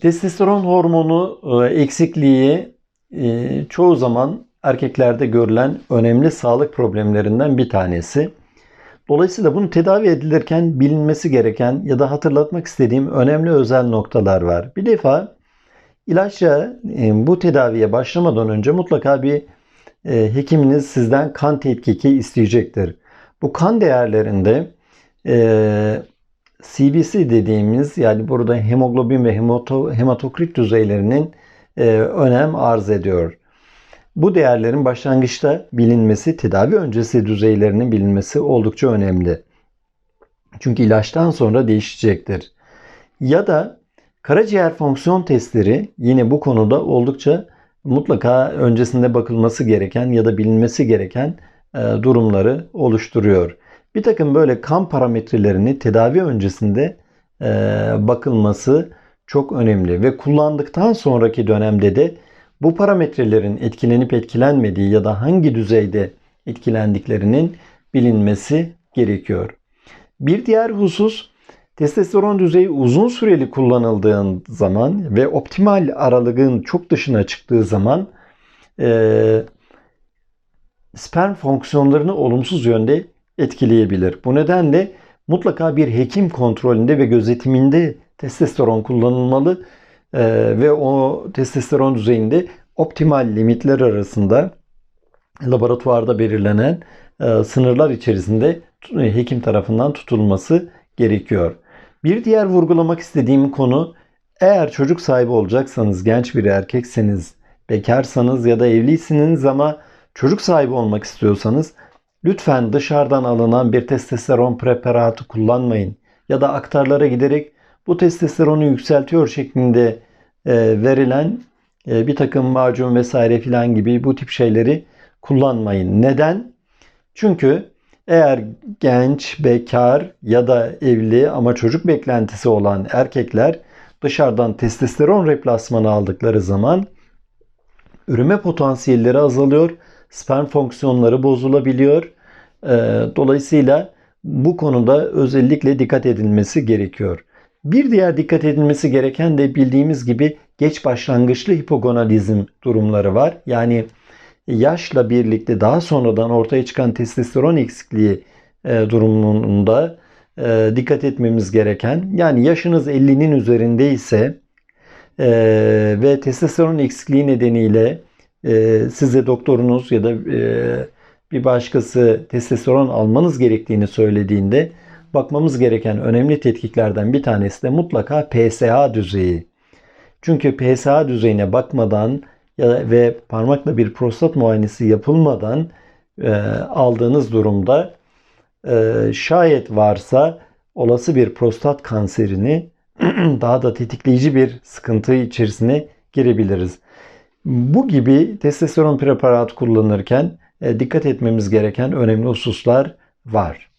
Testosteron hormonu e, eksikliği e, çoğu zaman erkeklerde görülen önemli sağlık problemlerinden bir tanesi. Dolayısıyla bunu tedavi edilirken bilinmesi gereken ya da hatırlatmak istediğim önemli özel noktalar var. Bir defa ilaçla e, bu tedaviye başlamadan önce mutlaka bir hekiminiz sizden kan tetkiki isteyecektir. Bu kan değerlerinde CBC dediğimiz yani burada hemoglobin ve hemato, hematokrit düzeylerinin e, önem arz ediyor. Bu değerlerin başlangıçta bilinmesi, tedavi öncesi düzeylerinin bilinmesi oldukça önemli. Çünkü ilaçtan sonra değişecektir. Ya da karaciğer fonksiyon testleri yine bu konuda oldukça mutlaka öncesinde bakılması gereken ya da bilinmesi gereken e, durumları oluşturuyor. Bir takım böyle kan parametrelerini tedavi öncesinde e, bakılması çok önemli ve kullandıktan sonraki dönemde de bu parametrelerin etkilenip etkilenmediği ya da hangi düzeyde etkilendiklerinin bilinmesi gerekiyor. Bir diğer husus testosteron düzeyi uzun süreli kullanıldığı zaman ve optimal aralığın çok dışına çıktığı zaman e, sperm fonksiyonlarını olumsuz yönde etkileyebilir. Bu nedenle mutlaka bir hekim kontrolünde ve gözetiminde testosteron kullanılmalı e, ve o testosteron düzeyinde optimal limitler arasında laboratuvarda belirlenen e, sınırlar içerisinde e, hekim tarafından tutulması gerekiyor. Bir diğer vurgulamak istediğim konu eğer çocuk sahibi olacaksanız, genç bir erkekseniz, bekarsanız ya da evliysiniz ama çocuk sahibi olmak istiyorsanız lütfen dışarıdan alınan bir testosteron preparatı kullanmayın. Ya da aktarlara giderek bu testosteronu yükseltiyor şeklinde e, verilen e, bir takım macun vesaire filan gibi bu tip şeyleri kullanmayın. Neden? Çünkü eğer genç, bekar ya da evli ama çocuk beklentisi olan erkekler dışarıdan testosteron replasmanı aldıkları zaman üreme potansiyelleri azalıyor, sperm fonksiyonları bozulabiliyor. Ee, Dolayısıyla bu konuda özellikle dikkat edilmesi gerekiyor. Bir diğer dikkat edilmesi gereken de bildiğimiz gibi geç başlangıçlı hipogonalizm durumları var. Yani yaşla birlikte daha sonradan ortaya çıkan testosteron eksikliği e, durumunda e, dikkat etmemiz gereken yani yaşınız 50'nin üzerinde ise e, ve testosteron eksikliği nedeniyle size doktorunuz ya da bir başkası testosteron almanız gerektiğini söylediğinde bakmamız gereken önemli tetkiklerden bir tanesi de mutlaka PSA düzeyi. Çünkü PSA düzeyine bakmadan ya ve parmakla bir prostat muayenesi yapılmadan e, aldığınız durumda e, şayet varsa olası bir prostat kanserini daha da tetikleyici bir sıkıntı içerisine girebiliriz. Bu gibi testosteron preparat kullanırken dikkat etmemiz gereken önemli hususlar var.